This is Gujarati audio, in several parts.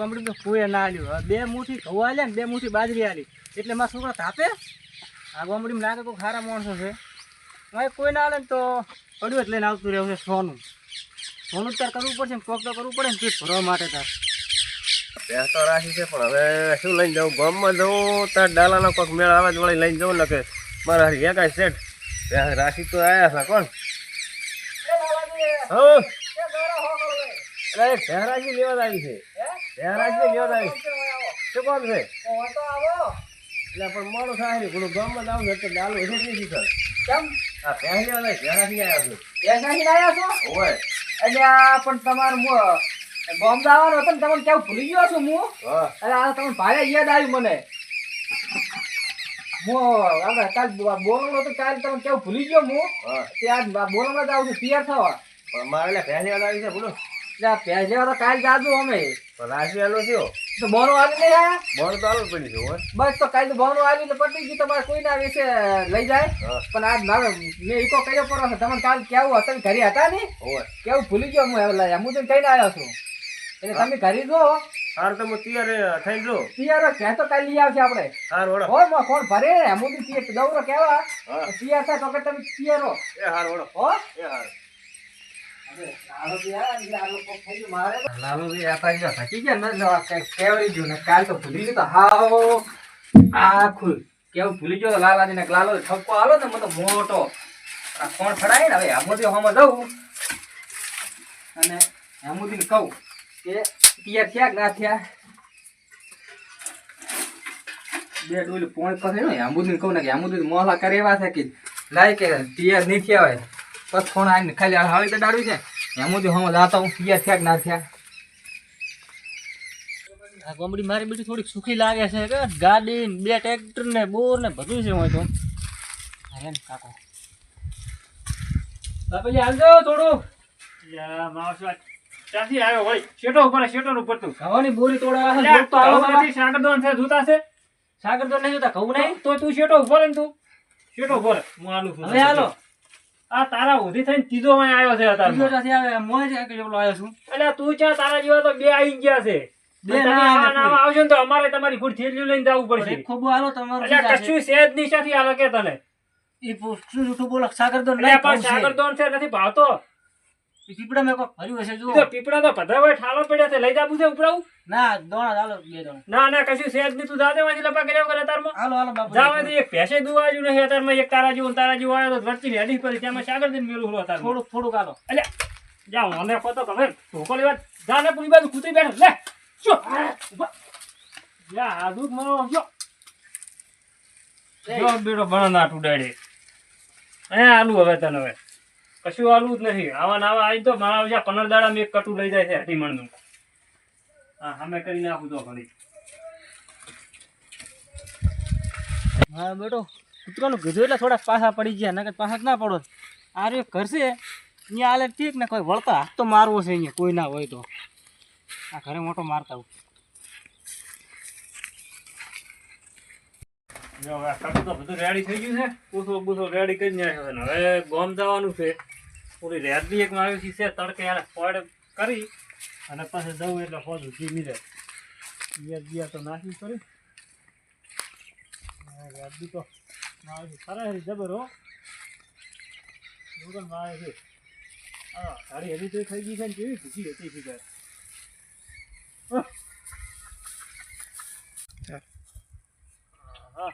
ગામડી તો કોઈ ના આલ્યું. હવે બે મુઠી ઘઉં આલ્યા ને બે મુઠી બાજરી આલી. એટલે મારા છોકરા તાપે આ ગામડીમાં લાગે કોઈ ખારા માણસો છે. મારે કોઈ ના આલે ને તો પડ્યું જ લઈને આવતું રહેવું છે સોનું. સોનું તાર કરવું પડશે ને કોક તો કરવું પડે ને પેટ ભરવા માટે તાર. ભેંસ તો રાખી છે પણ હવે શું લઈને જવું? ગામમાં જવું તાર ડાલાનો કોઈક મેળ આવે જ વળી લઈને જવું ને કે મારા હારી એકાય સેઠ ભેંસ રાખી તો આવ્યા છે કોણ? હા અરે ભેંસ રાખી લેવા જ આવી છે. રાખી લેવા આવી શું કોણ છે? એટલે પણ મોડું થાય થોડું ગામમાં જાવ ને તો જ નહીં શીખર કેમ? આ ભેંસ લેવા જાય આવ્યા છે. નાખીને આવ્યા છો? હોય એટલે પણ તમારું બોમ્બ આવવાનો હતો ને તમને કેવું ભૂલી ગયો છું હું? એટલે આ તમને ભારે યાદ આવ્યું મને. હું કાલ બોલવાનો તો કાલ તમે કેવું ભૂલી ગયો હું? હા. ત્યાં બોલવા જ આવું છું તૈયાર થવા. પણ મારે પહેલી ભેંસ આવી છે બોલો. લેવા તો કાલ જાજુ અમે. રાખી આલો થયો તો બોનો આવી આયા મોડું તો આલું જ ગયો બસ તો કાલ તો બોનો આવી પતી ગયું તમારે કોઈ ના વિશે લઈ જાય. પણ આજ મારે મેં ઈકો કર્યો પડો છે તમને કાલ કેવું હતા ઘરે હતા ને કેવું ભૂલી ગયો હું હવે હું તો કઈને આવ્યો છું. એટલે તમે ઘરે જો. હાર તો હું તૈયાર થઈ જો. તૈયાર ક્યાં તો કાલ લઈ આવશે આપણે. હાર વડો હો મો કોણ ભરે? હું તો દৌરો કેવા? હા. તૈયાર થાય તો કે તમે તૈયાર હો. એ હાર વડો હો? એ હાર. મોટો. કોણ ફડાય ને હવે? હેમુદી હોમાં જવું અને હેમુદીને કહું કે તૈયાર થયા ના થયા? બે ડોલ પોણ પાસે હેમુદીને કહું ને કે હેમુદી મોહલા કરે એવા છે કે લાય કે તૈયાર નહીં થયા હોય. બસ ફોન આવીને ખાલી હવે તો છે. હેમુદી હોમાં જાતા હું થયા કે ના થયા. આ ગમડી મારી બેટી થોડીક સુખી લાગે છે કે ગાડી ને બે ટ્રેક્ટર ને બોર ને બધું છે હોય તો. અરે ને કાકો. બાપુજી આવજો થોડું. ત્યાંથી આવ્યો ભાઈ શેટો ઉપર શેટો ઉપર તું. બોરી તોડાવા છે બોર તો આવો બાબા. સાગરદોન છે જોતા છે? સાગર તો નહીં જોતા કહું નહીં? તો તું શેટો ઉપર ને તું. શેટો ઉપર. હું આલું છું. હવે હાલો. આ તારા ઉધી થઈને ત્રીજો અહીં આવ્યો છે અત્યારે ત્રીજો નથી આવે મોય છે કે જેવડો આવ્યો છું. એટલે તું ચા તારા જેવા તો બે આવી ગયા છે. બે ના આવજો ને તો અમારે તમારી ફૂડ થેલીઓ લઈને જવું પડશે. ખૂબ હાલો તમારું એટલે કશું સેજની સાથે આ લગે તને? એ શું જૂઠું બોલો? સાગર દોન નહીં છે નથી ભાવતો? પીપળા મેં કોઈ હશે જો તો પીપળા તો હોય ઠાલો પડ્યા છે લઈ જાવું છે ઉપડાવું ના દોણા ચાલો બે દોણા. ના ના કશું સેજની તું જાતે વાંચી લપા કર્યા વગર અત્યારમાં હાલો હાલો બાપુ જાવે એક ભેંસે દુવાજુ નહીં અત્યારમાં એક તારા જેવું તારા જેવું આવ્યો તો વચ્ચે હેડી પડી તેમાં સાગર દિન મેલું હતું અત્યારમાં. થોડું થોડું કાલો એટલે જા મને કહો તો ખબર ઢોકો લેવા જા ને પૂરી બાજુ કૂતરી બેઠો લે શું? યા આ દૂધ મારો જો. જો બેડો બનાના ટુડાડે એ આલુ હવે તને હવે. કશું આલુ જ નથી આવા નાવા આવી તો મારા જ્યાં પંદર દાડા મેં કટુ લઈ જાય છે હટીમણનું હા, અમે કરી નાખું તો ભલે હા, બેટો, કૂતરાનું કીધું એટલે થોડાક પાછા પડી ગયા, નકર પાછા ના પડો. આ રે કરશે અહીંયા આલે ઠીક ને કોઈ વળતા હાથ તો મારવો છે અહીંયા, કોઈ ના હોય તો. આ ઘરે મોટો મારતા હું જો હવે તો બધું રેડી થઈ ગયું છે. પૂછો પૂછો રેડી કરી નાખ્યો છે. હવે ગોમ જવાનું છે. પૂરી રેડની એક મારી છે, તડકે યાર ફોડ કરી. અને પછી જવું એટલે ફોડ ધીમી રહે બિયાર બિયાર તો નાખી કરી રેડની તો મારી ખરા જબર હો. દુકાન મારે છે. હા, તારી હજી થઈ ગઈ છે ને, કેવી ખુશી હતી ફિકર હા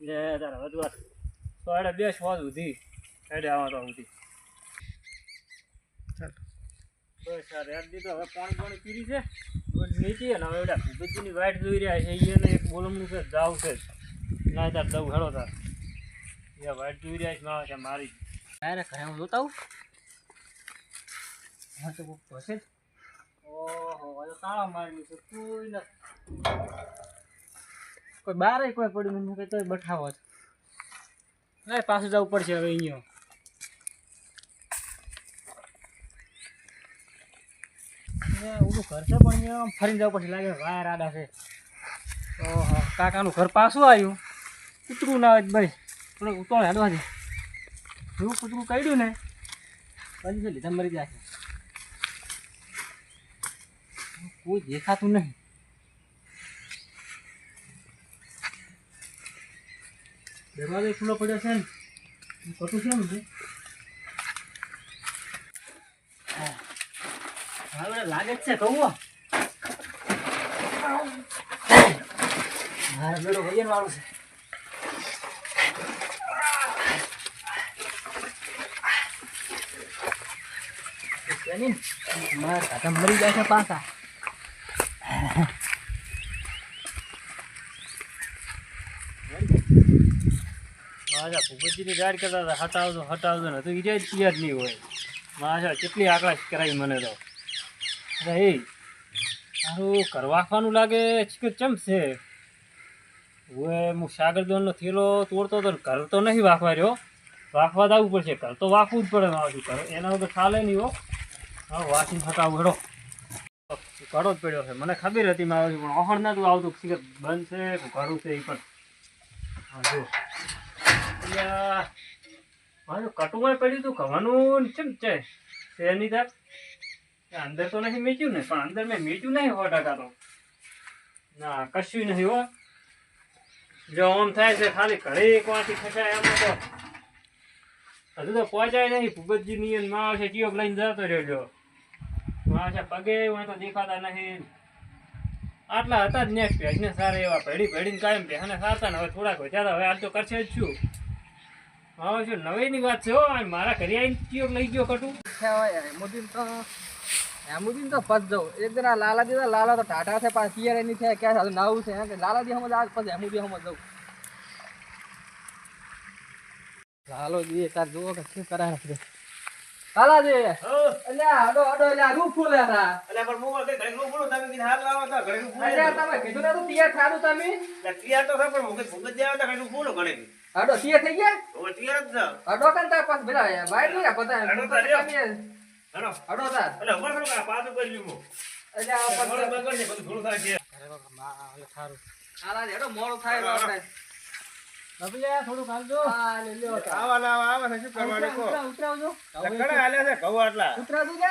લે તારા વધવા તો એડે બે સ્વાદ સુધી. એડે આવા તો સુધી. બસ રેડ દીધો. હવે પાણી પાણી પીરી છે. નીચે અને હવે એવડા ભૂપતજીની વાઇટ જોઈ રહ્યા છે. એને એક બોલમનું છે જાવ છે. ના તાર દઉં હેડો તાર. એ વાઇટ જોઈ રહ્યા છે મારે છે મારી. ડાયરેક્ટ ઘરે હું જોતા આવું? હા તો કોક હશે જ. ઓહો તાળા મારેલું છે. કોઈ ન કોઈ બારે કોઈ પડ્યું મને કે તોય બઠાવો લે, પાછું જવું પડશે હવે અહીંયા ઓલું ઘર છે પણ આમ ફરીને જવું પડશે, લાગે વાયર આડા છે. ઓહો, કાકાનું ઘર પાછું આવ્યું. કૂતરું ના આવે ભાઈ થોડુંક ઉતોળ હેડવા દે. જેવું કૂતરું કાઢ્યું ને પછી લીધા મરી જાય કોઈ દેખાતું નહીં. દરવાજો ખુલ્લો પડ્યો છે ને. કટું છે ને હવે લાગે છે કહું મારે બેડો વૈયન વાળું છે. મરી જાય છે પાછા. મારા ભૂપતજીની ગાડી કરતા હતા, હટાવજો હટાવજો ને. તો એ જ તૈયાર નહીં હોય. મારા કેટલી આકડા કરાવી મને તો. અરે એ, તારું કરવાખવાનું લાગે કે ચમ છે? હવે હું સાગરદોનનો થેલો તોડતો હતો ઘર તો નહીં વાંખવા રહ્યો. વાંખવા જ આવવું પડશે, ઘર તો વાંખવું જ પડે મારું ઘર એના વગર ચાલે નહીં હો. હા, વાંચીને હટાવું, હેડો. ઘડો જ પડ્યો છે. મને ખબર હતી મારું પણ ઓહણ નતું આવતું બંધ છે ઘરું છે એ પણ. હા જો મારું કટુમાં પડ્યું હતું કવાનું ને ચમ છે? શેરની તાર અંદર તો નહીં મેચ્યું ને, પણ અંદર મેં મેચ્યું નહીં સો ટકા તો. ના, કશું નહીં હો. જો આમ થાય છે, ખાલી ઘરે એક વાંચી ખસાય એમ તો. હજુ તો પહોંચાય નહીં ભૂપતજી ની માં આવશે, ચિયોક લઈને જતો રહ્યો માં છે પગે, હું તો દેખાતા નહીં. આટલા હતા જ નેક્સ્ટ પેજને સારા એવા ભેડી ભેડીને કાયમ ભેહને સારતા ને હવે થોડાક વધારે હવે આજ તો કરશે જ શું? હવે શું નવીની વાત છે હો મારા ઘરે આવીને લઈ ગયો કટું? હેમુદીન તો હેમુદીન તો ફસ જવું એક જણા લાલા દીધા લાલા તો ટાટા છે પાછા પિયર એની છે કે સારું નવું છે કે લાલા દી સમજ આજ પછી હેમુદી સમજ જવું લાલો દી તાર જુઓ કે શું કરે છે. લાલા દી અલ્યા અડો અડો અલ્યા રૂ ફૂલે હતા અલ્યા તમે કીધું ને તું પિયર ખાધું તમે અડો સીએ થઈ ગયા? અડો કન તાર પાસ બેલા બાઈટ નહીં પતા અડો તો લ્યો. અડો તાર અલ્યા લાલા દી અડો મોડું થાય તો આપણે. બબલિયા થોડુંક હાલજો. હા લે લ્યો તાર. ઉતરા- ઉતરાવજો. ઉતરાવજો કે?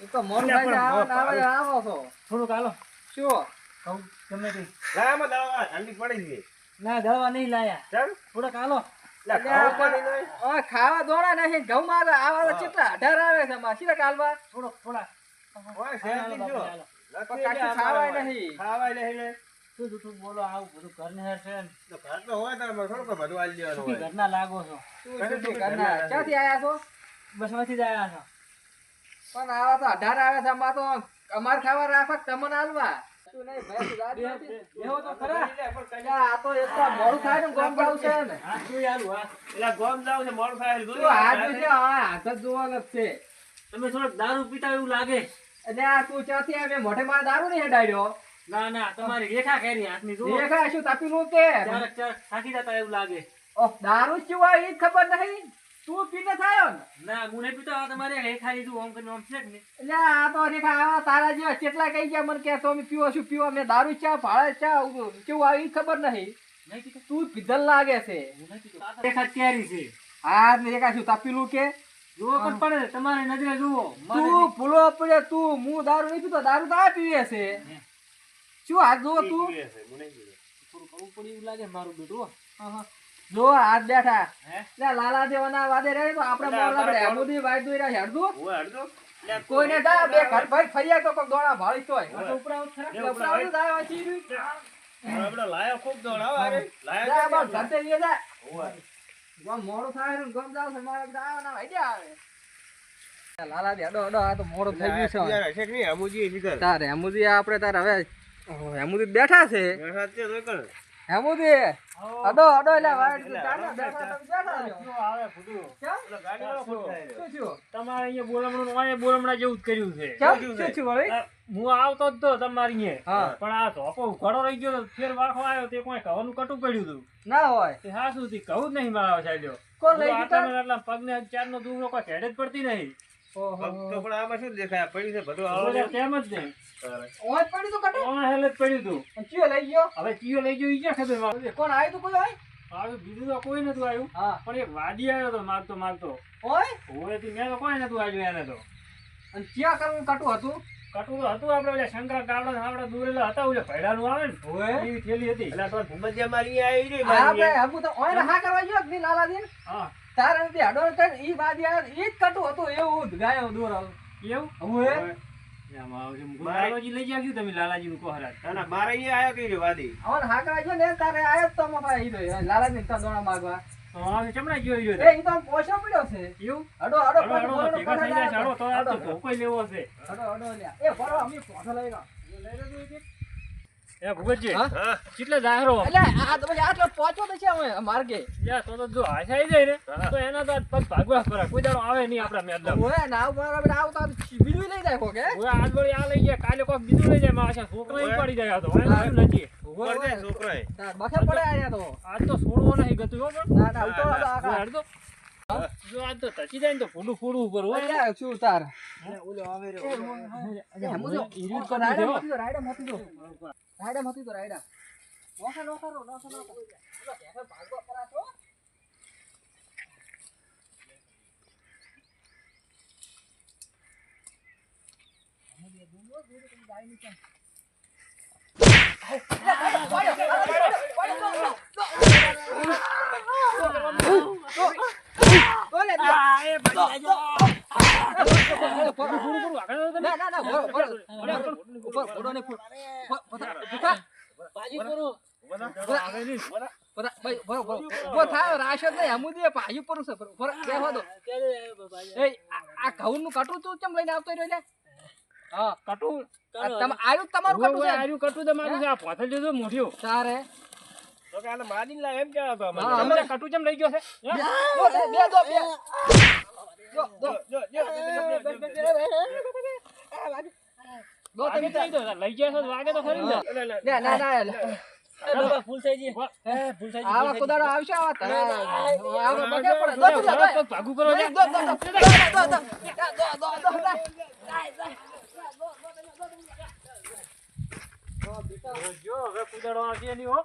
એ તો મોડું થાય છે, આવો ને આવો ને આવો છો. થોડુંક હાલો. શું? કહું ગમે તે. ના દવા નહીં લાયા. થોડાક હાલો. ખાવા દોડા નહીં ઘઉં માં આવા તો અઢાર આવે છે માં શીરા થોડોક થોડાક પણ કાચું ખાવાય નહીં. શું જૂઠું બોલો આવું બધું ઘરને છે ને. બધું સુખી ઘરના લાગો છો? શું ક્યાંથી આયા છો? બસમાંથી જ આવ્યા છો. પણ આવા તો અઢાર આવે છે તો અમાર ખાવા રાખવા તમને આલવા? ને ને. તમે થોડોક દારૂ પીતા એવું લાગે. એટલે આ તું ચાથી આવે મોઢે મારે દારૂ નહીં હેડાડ્યો ના ના તમારી રેખા કેરી હાથની જો રેખા શું તપીલું કે ચારક ચારક થાકી જતા એવું લાગે. ઓહ, દારૂ ચૂવા એ ખબર નહીં. તું પીને થયો ને? ના હું નહીં પીતો. આ રેખા લીધું ઓમ કરીને ઓમ છે કે એટલે આ તો રેખા તારા જેવા કેટલા કહી ગયા મને કે તમે પીવો શું પીવો. મેં દારૂ ચા ભાડે ચા કેવું આવી ખબર નહીં. નહીં પીતો. તું પીધલ લાગે છે. હું નહીં પીતો. આ તો રેખા કેરી છે. હા રેખા શું તપીલું કે? જુઓ પણ પડે તમારી નજરે જુઓ. તું ભૂલો પડે તું હું દારૂ નહીં પીતો દારૂ તો આ પીવે છે. શું હાથ જો તું? થોડું કરવું પડે એવું લાગે મારું બેટું હો. જો હાથ બેઠા. એટલે લાલા દેવાના વાદે રે તો આપણે મોરલા પડે આમુદી વાઈ દોઈ રહ્યા હેડતું કોઈને દા બે ઘર ભાઈ ફરિયા તો કોક દોણા ભાળી તો ઉપરાવટ ખરા. એટલે ઉપરાવળી દાય વાંચી રહ્યું. જા બાર ઘરતે લઈ જા. ગમ મોડું થાય ને ગમ જાવ છે દા ના આઈડિયા આવે. લાલા દે અડો અડો આ તો મોડો થઈ ગયું છે તારે હેમુદી આપણે તાર હવે ઓહો, હેમુદી બેઠા છે. હેમુદી અડો અડો એટલે વાઈટ? તમારે અહીંયા બોલમણું બોલમણા જેવું જ કર્યું છે. કેમ? શું હું આવતો જ તો તમારી. પણ આ ધોકો ઘડો રહી ગયો ફેર વાખો આવ્યો તે કોઈ કવાનું કટું પડ્યું હતું ના હોય. તે હા થી કહું જ નહીં મારા સાહેબ પગને ચાર નો દુખરો કોઈ હેડ જ પડતી નહીં. ઓહો. બધા કેમ જ નહીં. ઓય પડ્યું તું કટો? ઓમાં હેલ જ પડ્યું હતું ચિયો લઈ ગયો? હવે ચિયો લઈ ગયો ઈ ક્યાં ખબર મારે? કોણ આવ્યું તું કોઈ? આવ્યું બીજું તો કોઈ નતું આવ્યું. પણ એક વાડી આવ્યો તો મારતો મારતો. ઓય? મેં તો કોઈ નતું આવ્યું એને તો. અને ચિયા કરવું કટું હતું? કટુ તો હતું આપણે ઓલા શંકરા ગાવડા સાવડા દૂરેલા હતા ઓલા ભૈડાનું આવે ને. એવી થેલી હતી. એટલે તો ભૂમધ્યા મારી આવી રહી મારી આપણે હબુ તો ઓય હા કરવા ગયો કે હા. તારે નથી હાડો કરીને ઈ બાદ યાર ઈ જ કટુ હતું એવું જ ગાયો દોર એવું? હવે? લાલાજી લઈ તમે ના ના મારે અહીંયા આયા કઈ વાદી? આવન હા કરવા ને તારે આયો તો મફા ઈ રહ્યો. દોણા માગવા. તો તો. તો તો લેવો છે. એ ભરો, અમે પોછો લઈ ગયો. એ ભૂપતજી હા? હા કેટલે જાહેરો અલ્યા, આ તો પછી આટલો પોચો તો છે અમે માર્ગે. યા તો તો જો આશાઈ જાય ને તો એના તો પગ ભાગવા પડે કોઈ દાડો આવે નહીં આપણા મેદાન ઓય, ને બરાબર આવું તો બીજું લઈ જાય કોક, હે? આજ વળી આ લઈ ગયા કાલે કોક બીજું લઈ જાય મારા છોકરા પડી જાય આ તો નથી. છોકરો તાર બખે પડે આયા તો. આજ તો છોડવો નહીં ગતું હો પણ ના, ના, ઉતરો તો જો. હેડ તો. ટચી જાય ને તો ફૂડું ફૂડું ઉપર હોય શું તાર? ઓલો આવે એ, રહ્યો એ, હમું જો. ઈ રીત ઓ, કરવી છે, હો. રાયડા મતી દો, રાયડા મતી દો. રાયડા મતી દો, રાયડા. નોખા, નોખા રો, નોખા, નોખા. ઓલા ભેંસે ભાગવા પરા છો. ઓલે, લઈને આવતો રહ્યો લે? હા, કટું આયુ તમારું કટું છે? કટું છે. આ પોથલ તારે. તો કે આને મારી લાય એમ કહેવા તો અમને તમને કટું ચમ લઈ ગયો છે? દો, બે, દો, બે. દો, દો. જો જો દો તમે તો ઈ તો લઈ ગયા છો વાગે તો ખરી ને. ના, ના, ના, ના. આવા કોદાળો આવશે, આવા તારા. આવા બગે પડે. દો, જા, દો. ભાગું કરો દો, લે. દો, દો, દો, દો, દો, દો. દો, દો, દો, દો. જો હવે કુદાડો આવશે નહીં હો